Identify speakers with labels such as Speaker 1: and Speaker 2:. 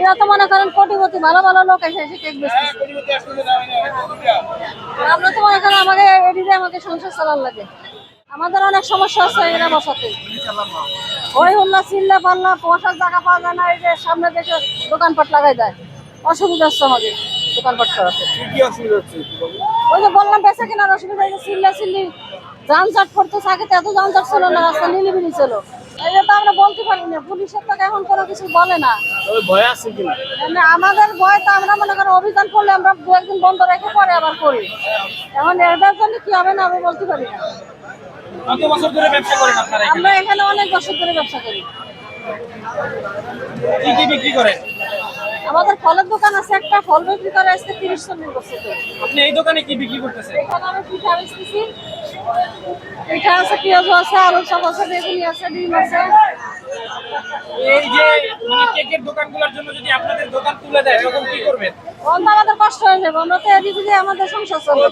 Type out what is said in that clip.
Speaker 1: এরা তো মনে করেন কোটিপতি ভালো ভালো লোক এসে এসে কেক বেচতেছে। আমরা তো মনে করেন আমাকে এদিকে আমাকে সংসার চালার লাগে। আমাদের অনেক সমস্যা আছে এরা বসাতে। ওই হল্লা চিল্লা পাল্লা বসার জায়গা পাওয়া যায় না এই যে সামনে দেখে দোকানপাট লাগাই দেয়। অসুবিধা হচ্ছে আমাদের দোকানপাট করাতে। ওই যে বললাম বেঁচে কেনার অসুবিধা হয়েছে চিল্লা চিল্লি যানজট করতে থাকে এত যানজট ছিল না রাস্তা নিলিবিলি ছিল। এই তো আমরা বলতে পারি না পুলিশের তো এখন কোনো কিছু বলে না।
Speaker 2: ভয় আছে কিনা?
Speaker 1: মানে আমাদের ভয় তো আমরা মনে করি অভিযান করলে আমরা দু একদিন বন্ধ রেখে পরে আবার করি। এখন এটার জন্য কি হবে না আমি বলতে পারি না।
Speaker 2: কত বছর ধরে ব্যবসা করেন আপনারা
Speaker 1: আমরা এখানে অনেক বছর ধরে ব্যবসা করি।
Speaker 2: কি কি বিক্রি করেন?
Speaker 1: আমাদের ফলের দোকান আছে একটা ফল বিক্রি করে আসতে তিরিশ চল্লিশ বছর
Speaker 2: আপনি এই দোকানে কি বিক্রি করতেছেন?
Speaker 1: এখানে আমি পিঠা বেচতেছি। পিঠা আছে পেঁয়াজ আছে আলু চপ আছে বেগুনি আছে ডিম আছে।
Speaker 2: এই যে মানে কেকের দোকানগুলোর জন্য যদি আপনাদের দোকান তুলে দেয় তখন কি করবেন?
Speaker 1: আমাদের কষ্ট হয়ে যাবে। আমরা তো এদিকে আমাদের সংসার চলবে।